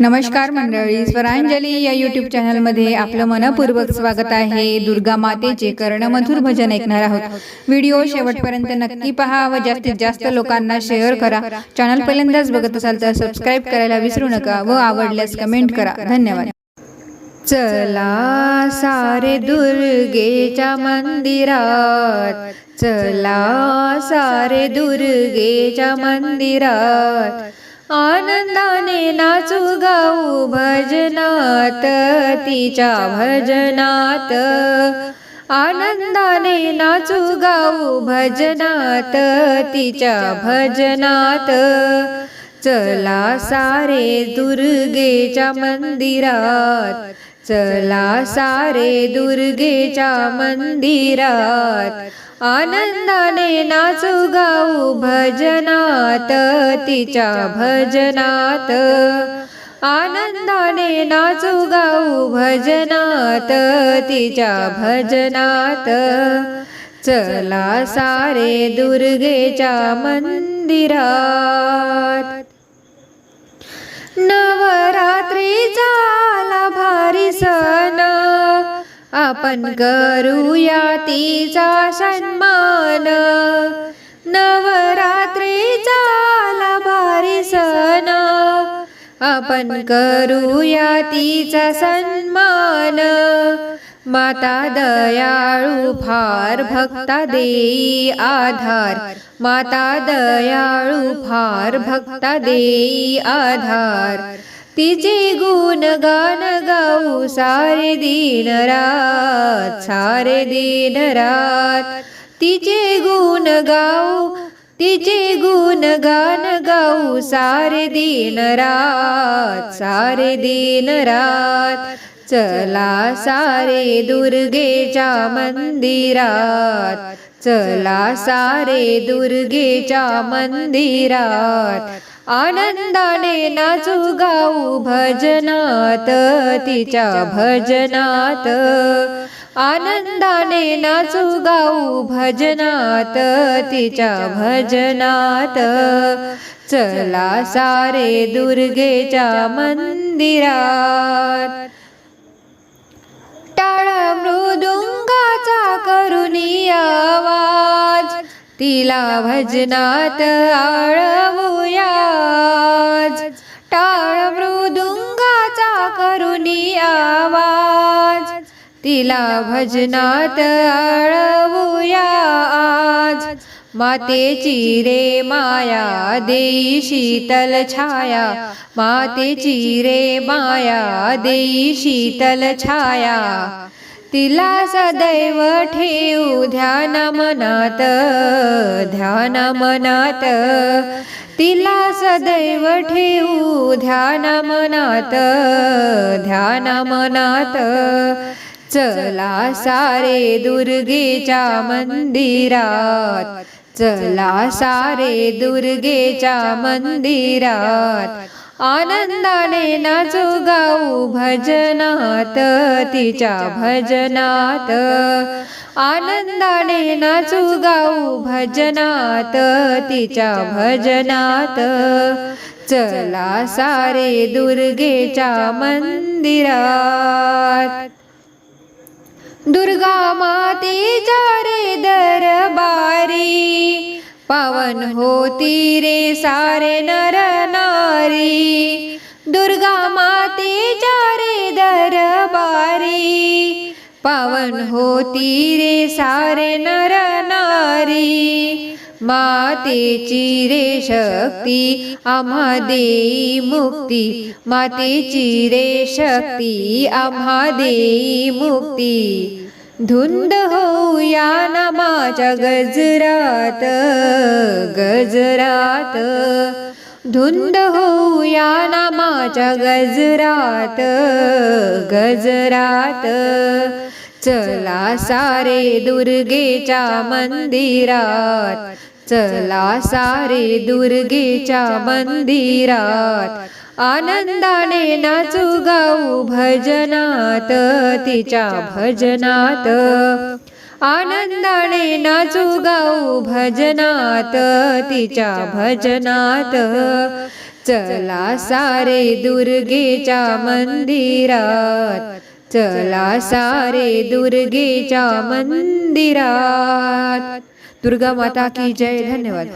नमस्कार मंडळी स्वरांजली या युट्यूब चॅनलमध्ये आपलं मनपूर्वक स्वागत आहे. दुर्गा मातेचे कर्णमधुर भजन ऐकणार आहोत. व्हिडिओ शेवटपर्यंत नक्की पहा व जास्तीत जास्त लोकांना शेअर करा. चॅनल पहिल्यांदाच बघत असाल तर सबस्क्राईब करायला विसरू नका व आवडल्यास कमेंट करा. धन्यवाद. चला सारे दुर्गेच्या मंदिरात. चला सारे दुर्गेच्या मंदिरात. आनंदाने नाचू गाऊ भजनात तिच्या भजनात. आनंदाने नाचू गाऊ भजनात तिच्या भजनात. चला सारे दुर्गेच्या मंदिरात चला सारे दुर्गेच्या मंदिरात आनंदाने नाचू गाऊ भजनात तिच्या भजनात. आनंदाने नाचू गाऊ भजनात तिच्या भजनात. चला सारे दुर्गेच्या मंदिरात. नवरात्रीचा आला भारी आपण करूया तिचा सन्मान. नवरात्रीचा आला भारी सण. आपण करूया तिचा सन्मान. माता दयाळू फार भक्ता देई आधार. माता दयाळू फार भक्ता देई आधार. तिचे गुण गान गाऊ सारे दिन रात सारे दिन रात. तिचे गुण गाऊ तिचे गुण गान गाऊ सारे दिन रात सारे दिन रात. चला सारे दुर्गेच्या मंदिरात चला सारे दुर्गेच्या मंदिरात. आनंदाने नाचू गाऊ भजनात तिच्या भजनात. आनंदाने नाचू गाऊ भजनात तिच्या भजनात. चला सारे दुर्गेच्या मंदिरात. टाळा मृदू तिला भजनात आळवूयाज टाळ मृदुंगाचा करुणी आवाज. तिला भजनात आळवूया. आज मातेची रे माया देई शीतल छाया. मातेची रे माया देई शीतल छाया. तिला सदैव ठेवू ध्यान मनात ध्यान मनात. तिला सदैव ठेवू ध्यान मनात ध्यान मनात. चला सारे दुर्गेच्या मंदिरात चला सारे दुर्गेच्या मंदिरात. आनंदाने नाचू गाऊ भजनात तिच्या भजनात. आनंदाने नाचू गाऊ भजनात तिच्या भजनात. चला सारे दुर्गेच्या मंदिरात. दुर्गा मातेच्या रे दर पावन होती रे सारे नर नारी. दुर्गा मातेच्या रे दरबारी. पावन होती रे सारे नर नारी. मातेची रे शक्ती आम्हा देई मुक्ती. मातेची रे शक्ती आम्हा देई मुक्ती. धुंद होऊया माझ्या गजरात गजरात. धुंद होऊया नामाच्या गजरात गजरात. चला सारे दुर्गेच्या मंदिरात चला सारे दुर्गेच्या मंदिरात. आनंदाने नाचू गाऊ भजनात तिच्या भजनात. आनंदाने नाचू गाऊ भजनात तिच्या भजनात. चला सारे दुर्गेच्या मंदिरात चला सारे दुर्गेच्या मंदिरात. दुर्गा माता की जय धन्यवाद.